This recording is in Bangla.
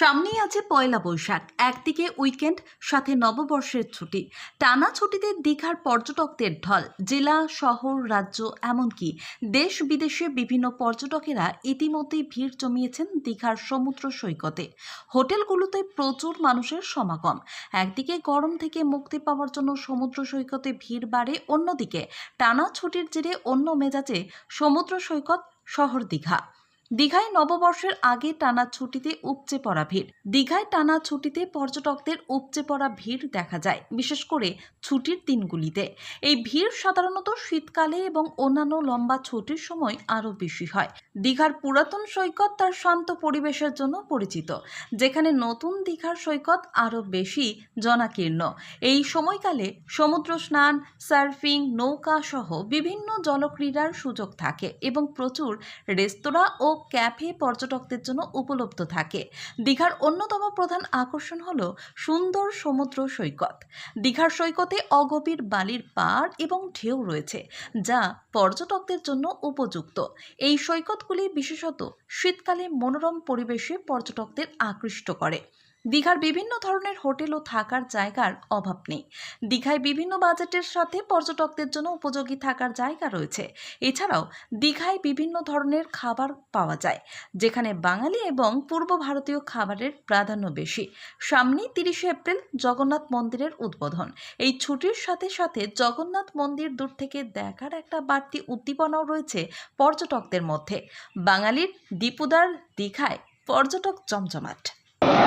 সামনেই আছে পয়লা বৈশাখ, একদিকে উইকেন্ড, সাথে নববর্ষের ছুটি। টানা ছুটিতে দীঘার পর্যটকদের ঢল, জেলা, শহর, রাজ্য এমনকি দেশ বিদেশে বিভিন্ন পর্যটকেরা ইতিমধ্যেই ভিড় জমিয়েছেন দীঘার সমুদ্র সৈকতে। হোটেলগুলোতে প্রচুর মানুষের সমাগম। একদিকে গরম থেকে মুক্তি পাওয়ার জন্য সমুদ্র সৈকতে ভিড় বাড়ে, অন্যদিকে টানা ছুটির জেরে অন্য মেজাজে সমুদ্র সৈকত, শহর দীঘা। দীঘায় নববর্ষের আগে টানা ছুটিতে উপচে পড়া ভিড়। দীঘায় টানা ছুটিতে পর্যটকদের উপচে পড়া ভিড় দেখা যায়, বিশেষ করে ছুটির দিনগুলিতে। এই ভিড় সাধারণত শীতকালে এবং অন্যান্য লম্বা ছুটির সময় আরও বেশি হয়। দীঘার পুরাতন সৈকত তার শান্ত পরিবেশের জন্য পরিচিত, যেখানে নতুন দীঘার সৈকত আরও বেশি জনাকীর্ণ। এই সময়কালে সমুদ্র স্নান, সার্ফিং, নৌকা সহ বিভিন্ন জলক্রীড়ার সুযোগ থাকে এবং প্রচুর রেস্তোরাঁ ও ক্যাফে পর্যটকদের জন্য উপলব্ধ থাকে। দীঘার অন্যতম প্রধান আকর্ষণ হল সুন্দর সমুদ্র সৈকত। দীঘার সৈকতে অগভীর বালির পাড় এবং ঢেউ রয়েছে, যা পর্যটকদের জন্য উপযুক্ত। এই সৈকতগুলি বিশেষত শীতকালে মনোরম পরিবেশে পর্যটকদের আকৃষ্ট করে। দীঘার বিভিন্ন ধরনের হোটেল ও থাকার জায়গার অভাব নেই। দীঘায় বিভিন্ন বাজেটের সাথে পর্যটকদের জন্য উপযোগী থাকার জায়গা রয়েছে। এছাড়াও দীঘায় বিভিন্ন ধরনের খাবার পাওয়া যায়, যেখানে বাঙালি এবং পূর্ব ভারতীয় খাবারের প্রাধান্য বেশি। সামনেই তিরিশে এপ্রিল জগন্নাথ মন্দিরের উদ্বোধন। এই ছুটির সাথে সাথে জগন্নাথ মন্দির দূর থেকে দেখার একটা বাড়তি উদ্দীপনাও রয়েছে পর্যটকদের মধ্যে। বাঙালির দীপুদার দীঘায় পর্যটক জমজমাট